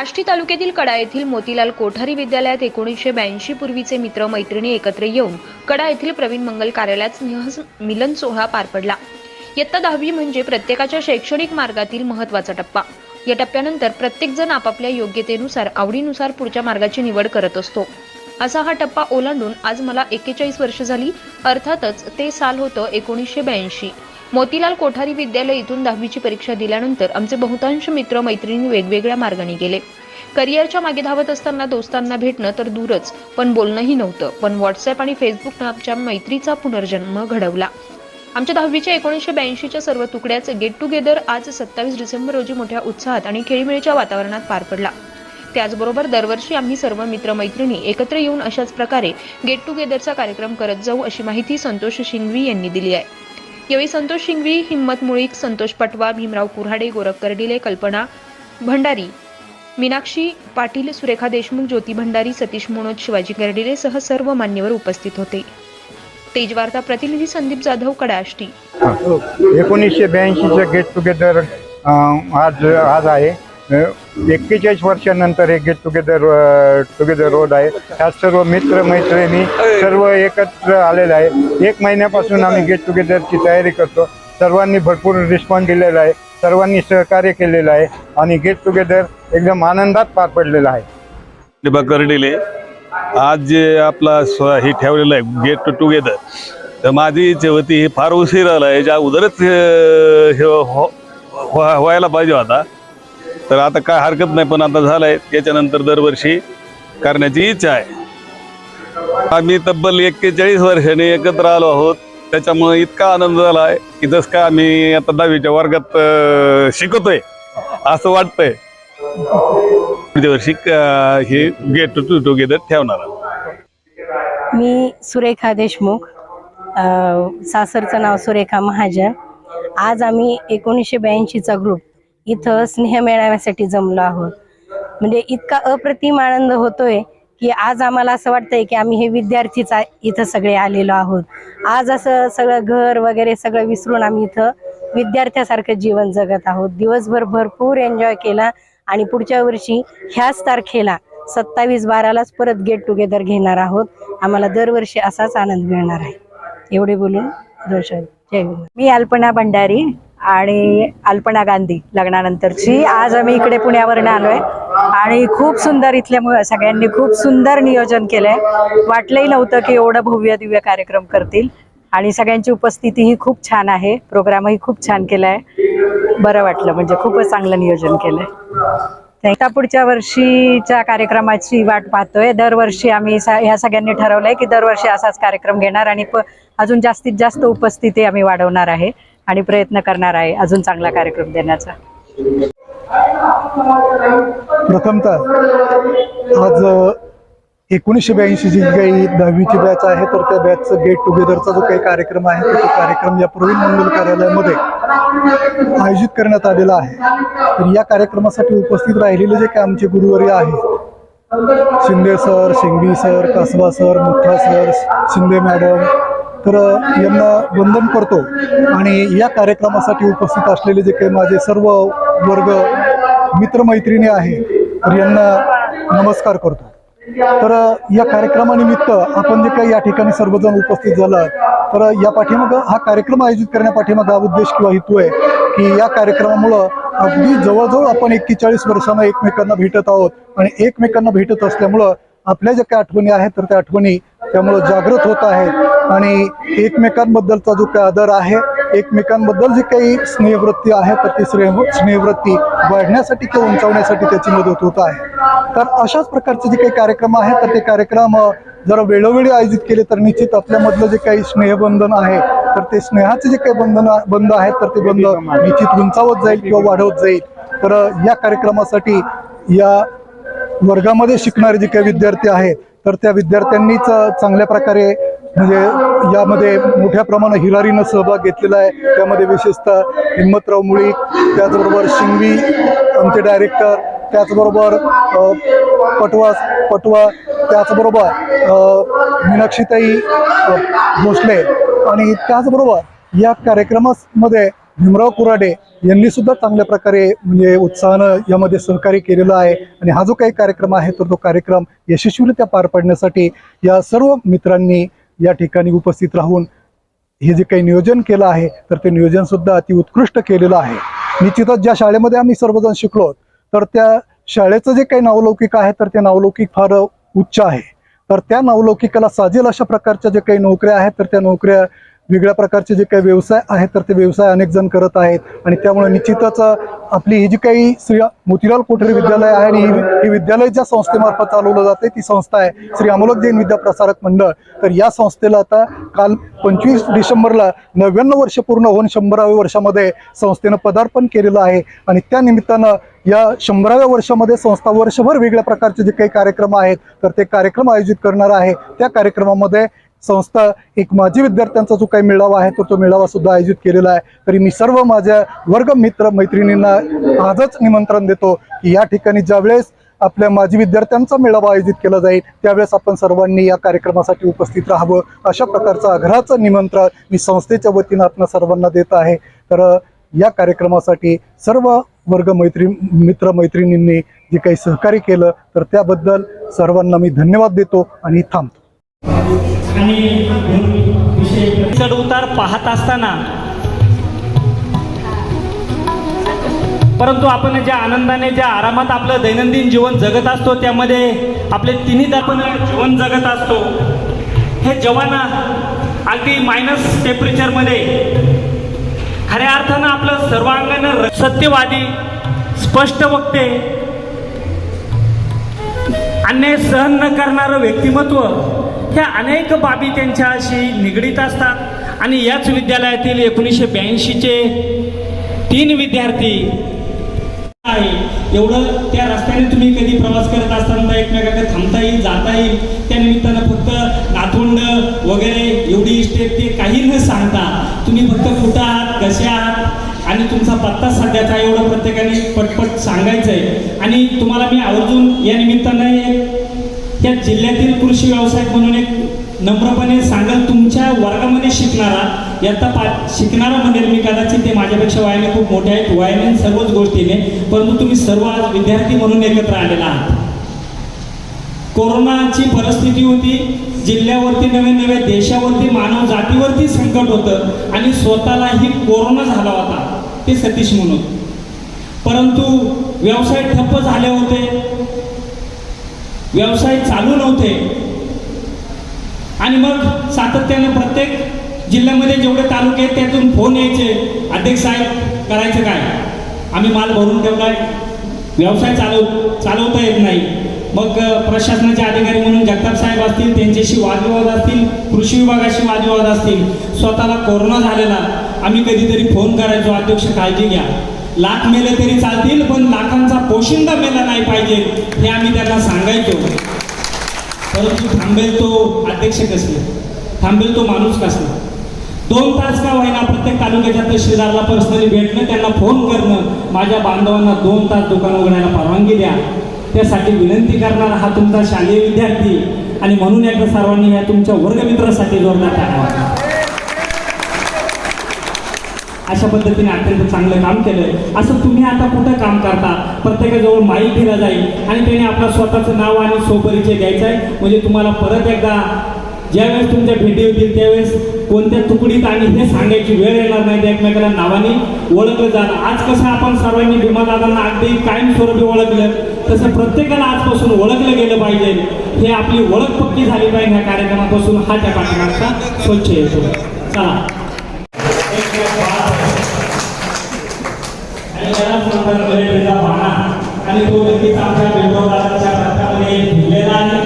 आष्टी तालुक्यातील कडा येथील मोतीलाल कोठारी विद्यालयात एकोणीसशे ब्याऐंशी पूर्वीचे मित्र मैत्रिणी एकत्र येऊन कडा येथील प्रवीण मंगल कार्यालयात स्नेह मिलन सोहळा पार पडला. इयत्ता दहावी म्हणजे प्रत्येकाच्या शैक्षणिक मार्गातील महत्त्वाचा टप्पा. या टप्प्यानंतर प्रत्येकजण आपापल्या योग्यतेनुसार आवडीनुसार पुढच्या मार्गाची निवड करत असतो. असा हा टप्पा ओलांडून आज मला एक्केचाळीस वर्ष झाली. अर्थातच ते साल होतं एकोणीसशे ब्याऐंशी. मोतीलाल कोठारी विद्यालय इथून दहावीची परीक्षा दिल्यानंतर आमचे बहुतांश मित्र मैत्रिणी वेगवेगळ्या मार्गाने गेले. करिअरच्या मागे धावत असताना दोस्तांना भेटणं तर दूरच पण बोलणंही नव्हतं. पण व्हॉट्सअप आणि फेसबुक आमच्या मैत्रीचा पुनर्जन्म घडवला. आमच्या दहावीच्या एकोणीसशे ब्याऐंशीच्या सर्व तुकड्याचं गेट टुगेदर आज सत्तावीस डिसेंबर रोजी मोठ्या उत्साहात आणि खेळीमेळीच्या वातावरणात पार पडला. त्याचबरोबर दरवर्षी आम्ही सर्व मित्रमैत्रिणी एकत्र येऊन अशाच प्रकारे गेट टुगेदरचा कार्यक्रम करत जाऊ अशी माहिती संतोष शिंगवी यांनी दिली आहे. यावेळी संतोष शिंगवी हिम्मत मुळीक संतोष पटवा भीमराव कुऱ्हाडे गोरख कर्डिले कल्पना भंडारी मीनाक्षी पाटील सुरेखा देशमुख ज्योती भंडारी सतीश मनोज शिवाजी गर्डिले सह सर्व मान्यवर उपस्थित होते. तेजवार्ता प्रतिनिधी संदीप जाधव कडाष्टी. एकोणीसशे ब्याऐंशीचं गेट टुगेदर आज आज आहे. एक्केचाळीस वर्षानंतर हे गेट टुगेदर टुगेदर रोड आहे. ह्या सर्व मित्र मैत्रिणी सर्व एकत्र आलेले आहे. एक महिन्यापासून आम्ही गेट टुगेदरची तयारी करतो. सर्वांनी भरपूर रिस्पॉन्स दिलेला आहे. सर्वांनी सहकार्य केलेलं आहे. आणि गेट टुगेदर एकदम आनंदात पार पडलेलं आहे. दिबा कर्डिले आज जे आपला स्व हे ठेवलेलं आहे गेट टुगेदर तर माझी इच्छा होती हे फार उशीर आला याच्या ज्या उदरच हे हो-, हो- व्हायला पाहिजे होता. तर आता काय हरकत नाही पण आता झालंय. त्याच्यानंतर दरवर्षी करण्याची इच्छा आहे. आम्ही तब्बल एक्केचाळीस वर्षाने एकत्र आलो आहोत. त्याच्यामुळे इतका आनंद झाला आहे की जसं का आम्ही आता दहावीच्या वर्गात शिकवतोय शिकतोय असं वाटतंय. पुढच्या वर्षी हे गेट टू टुगेदर ठेवणार मी सुरेखा देशमुख सासरचं नाव सुरेखा महाजन. आज आम्ही एकोणीसशे ब्याऐंशीचा ग्रुप इथं स्नेह मिळवण्यासाठी जमलो आहोत. म्हणजे इतका अप्रतिम आनंद होतोय की आज आम्हाला असं वाटतंय की आम्ही हे विद्यार्थीच इथं सगळे आलेलो आहोत. आज असं सगळं घर वगैरे सगळं विसरून आम्ही इथं विद्यार्थ्यासारखं जीवन जगत आहोत. दिवसभर भरपूर एन्जॉय केला आणि पुढच्या वर्षी ह्याच तारखेला सत्तावीस बारालाच परत गेट टुगेदर घेणार आहोत. आम्हाला दरवर्षी असाच आनंद मिळणार आहे. एवढे बोलून दर्शन जय मी अल्पना भंडारी. आणि अल्पना गांधी लग्नानंतरची. आज आम्ही इकडे पुण्यावरनं आलोय. आणि खूप सुंदर इथल्या सगळ्यांनी खूप सुंदर नियोजन केलंय. वाटलंही नव्हतं की एवढं भव्य दिव्य कार्यक्रम करतील. आणि सगळ्यांची उपस्थितीही खूप छान आहे. प्रोग्रामही खूप छान केलाय. बरं वाटलं म्हणजे खूपच चांगलं नियोजन केलंय. आता पुढच्या वर्षीच्या कार्यक्रमाची वाट पाहतोय. दरवर्षी आम्ही ह्या सगळ्यांनी ठरवलंय की दरवर्षी असाच कार्यक्रम घेणार आणि अजून जास्तीत जास्त उपस्थिती आम्ही वाढवणार आहे. आणि प्रयत्न करणार आहे अजून चांगला कार्यक्रम देण्याचा. प्रथमतः आज एकोणीसशे ब्याऐंशी जी काही दहावीची बॅच आहे तर त्या बॅचचं गेट टुगेदरचा जो काही कार्यक्रम आहे तो कार्यक्रम या प्रवीण मंगल कार्यालयामध्ये आयोजित करण्यात आलेला आहे. तर या कार्यक्रमासाठी उपस्थित राहिलेले जे काही आमचे गुरुवर्य आहेत Shinde sir Shingi sir Kasba sir Mutha sir Shinde madam तर यांना वंदन करतो. आणि या कार्यक्रमासाठी उपस्थित असलेले जे काही माझे सर्व वर्ग मित्रमैत्रिणी आहे तर यांना नमस्कार करतो. तर या कार्यक्रमानिमित्त आपण जे काही या ठिकाणी सर्वजण उपस्थित झाला तर या पाठीमागं हा कार्यक्रम आयोजित करण्यापाठीमागा उद्देश किंवा हेतू आहे की या कार्यक्रमामुळं अगदी जवळजवळ आपण एक्केचाळीस वर्षांना एकमेकांना भेटत आहोत. आणि एकमेकांना भेटत असल्यामुळं आपल्या ज्या काही आठवणी आहेत तर त्या आठवणी त्यामुळं जागृत होत आहेत. आणि एकमेकांबद्दलचा जो काही आदर आहे एकमेकांबद्दल जी काही स्नेहवृत्ती आहे तर ती स्नेह स्नेहवृत्ती वाढण्यासाठी किंवा उंचावण्यासाठी त्याची मदत होत आहे. तर अशाच प्रकारचे जे काही कार्यक्रम आहेत तर ते कार्यक्रम जर वेळोवेळी आयोजित केले तर निश्चित आपल्यामधलं जे काही स्नेहबंधन आहे तर ते स्नेहाचे जे काही बंधन बंध आहेत तर ते बंध निश्चित उंचावत जाईल किंवा वाढवत जाईल. तर या कार्यक्रमासाठी या वर्गामध्ये शिकणारे जे काही विद्यार्थी आहेत तर त्या विद्यार्थ्यांनीच चांगल्या प्रकारे म्हणजे यामध्ये मोठ्या प्रमाणात हिलारीनं सहभाग घेतलेला आहे. त्यामध्ये विशेषतः हिम्मतराव मुळी त्याचबरोबर शिंगवी आमचे डायरेक्टर त्याचबरोबर पटवा पटवा त्याचबरोबर मीनाक्षीताई भोसले आणि त्याचबरोबर या कार्यक्रमामध्ये भीमराव कुराडे यांनी सुद्धा चांगल्या प्रकारे म्हणजे उत्साहानं यामध्ये सहकार्य केलेलं आहे. आणि हा जो काही कार्यक्रम आहे तर तो कार्यक्रम यशस्वीरित्या पार पाडण्यासाठी या सर्व मित्रांनी या ठिकाणी उपस्थित राहून हे जे काही नियोजन केलं आहे तर ते नियोजन सुद्धा अति उत्कृष्ट केलेलं आहे. निश्चितच ज्या शाळेमध्ये आम्ही सर्वजण शिकलो तर त्या शाळेचं जे काही नावलौकिक आहे तर ते नावलौकिक फार उच्च आहे. तर त्या नावलौकिकाला साजेल अशा प्रकारच्या जे काही नोकऱ्या आहेत तर त्या नोकऱ्या वेगळ्या प्रकारचे जे काही व्यवसाय आहेत तर ते व्यवसाय अनेक जण करत आहेत. आणि त्यामुळे निश्चितच आपली ही जी काही श्री मोतीलाल कोठरी विद्यालय आहे आणि ही विद्यालय ज्या संस्थेमार्फत चालवलं जाते ती संस्था आहे श्री अमोलक जैन विद्या प्रसारक मंडळ. तर या संस्थेला आता काल पंचवीस डिसेंबरला नव्याण्णव वर्ष पूर्ण होऊन शंभराव्या वर्षामध्ये संस्थेनं पदार्पण केलेलं आहे. आणि त्या निमित्तानं या शंभराव्या वर्षामध्ये संस्था वर्षभर वेगळ्या प्रकारचे जे काही कार्यक्रम आहेत तर ते कार्यक्रम आयोजित करणार आहे. त्या कार्यक्रमामध्ये संस्था एक माजी विद्यार्थ्यांचा जो काही मेळावा आहे तर तो मेळावा सुद्धा आयोजित केलेला आहे. तरी मी सर्व माझ्या वर्ग मित्र मैत्रिणींना आजच निमंत्रण देतो की या ठिकाणी ज्यावेळेस आपल्या माजी विद्यार्थ्यांचा मेळावा आयोजित केला जाईल त्यावेळेस आपण सर्वांनी या कार्यक्रमासाठी उपस्थित राहावं. अशा प्रकारचं आग्रहाचं निमंत्रण मी संस्थेच्या वतीनं आपण सर्वांना देत आहे. तर या कार्यक्रमासाठी सर्व वर्ग मैत्री मित्र मैत्रिणींनी जे काही सहकार्य केलं तर त्याबद्दल सर्वांना मी धन्यवाद देतो आणि थांबतो. आणि चढउतार चढ उतार पाहत असताना. परंतु आपण ज्या आनंदाने ज्या आरामात आपलं दैनंदिन जीवन जगत असतो त्यामध्ये आपले तिन्ही आपण जीवन जगत असतो. हे जवान अगदी मायनस टेम्परेचरमध्ये खऱ्या अर्थानं आपलं सर्वांगानं सत्यवादी स्पष्ट वक्ते. अन्याय सहन न करणारं व्यक्तिमत्व. ह्या अनेक बाबी त्यांच्याशी निगडीत असतात. आणि याच विद्यालयातील एकोणीसशे ब्याऐंशीचे तीन विद्यार्थी आहे. एवढं त्या रस्त्याने तुम्ही कधी प्रवास करत असताना एकमेकाकडे थांबता येईल जाता येईल. त्या निमित्तानं फक्त नातोंड वगैरे एवढी स्टेप ते काही न सांगता तुम्ही फक्त कुठं आहात कसे आहात आणि तुमचा पत्ता सध्याचा एवढं प्रत्येकाने पटपट सांगायचं आहे आणि तुम्हाला मी आवर्जून या निमित्तानं एक जिल्ह्यातील कृषी व्यावसायिक म्हणून एक नम्रपणे सांगाल तुमच्या वर्गामध्ये शिकणारा याचा पा शिकणारा म्हणेल मी कदाचित ते माझ्यापेक्षा वयाने खूप मोठे आहेत. वयाने सर्वच गोष्टीने परंतु तुम्ही सर्व आज विद्यार्थी म्हणून एकत्र आलेला आहात. कोरोनाची परिस्थिती होती जिल्ह्यावरती नवे नवे देशावरती मानव जातीवरती संकट होतं आणि स्वतःलाही कोरोना झाला होता ते सतीश म्हणून. परंतु व्यवसाय ठप्प झाले होते. व्यवसाय चालू नव्हते. आणि मग सातत्यानं प्रत्येक जिल्ह्यामध्ये जेवढे तालुके आहेत त्यातून फोन यायचे. अध्यक्ष साहेब करायचं काय? आम्ही माल भरून ठेवलाय व्यवसाय चालव चालवता येत नाही. मग प्रशासनाचे अधिकारी म्हणून जगताप साहेब असतील त्यांच्याशी वादविवाद असतील कृषी विभागाशी वादविवाद असतील स्वतःला कोरोना झालेला आम्ही कधीतरी फोन करायचो अध्यक्ष काळजी घ्या. लाख मेले तरी चालतील पण लाखांचा पोशिंदा मेला नाही पाहिजे हे आम्ही त्यांना सांगायचो. परंतु थांबेल तो अध्यक्ष कसले? थांबेल तो माणूस कसला? दोन तास का होईना प्रत्येक तालुक्याच्या तहसीलदारला पर्सनली भेटणं त्यांना फोन करणं माझ्या बांधवांना दोन तास दुकान उघडायला परवानगी द्या. त्यासाठी विनंती करणारा हा तुमचा शालेय विद्यार्थी आणि म्हणून एकदा सर्वांनी या तुमच्या वर्गमित्रासाठी जोरदार टाळा अशा पद्धतीने अत्यंत चांगलं काम केलं असं तुम्ही आता कुठं काम करता? प्रत्येकाजवळ माहीत दिला जाईल आणि त्याने आपलं स्वतःचं नाव आणि स्वपरिचय द्यायचा आहे. म्हणजे तुम्हाला परत एकदा ज्यावेळेस तुमच्या भेटी होतील त्यावेळेस कोणत्या तुकडीत आणि हे सांगायची वेळ येणार नाही त्या एकमेकाला नावाने ओळखलं जात आज कसं आपण सर्वांनी भीमादादांना अगदी कायमस्वरूपी ओळखलं तसं प्रत्येकाला आजपासून ओळखलं गेलं पाहिजे. हे आपली ओळख पक्की झाली पाहिजे ह्या कार्यक्रमापासून हा त्या कार्यक्रमाचा स्वच्छ येतो. चला. आणि तो व्यक्तीच आमच्या विरोधाच्या रक्तामध्ये भिलेला आहे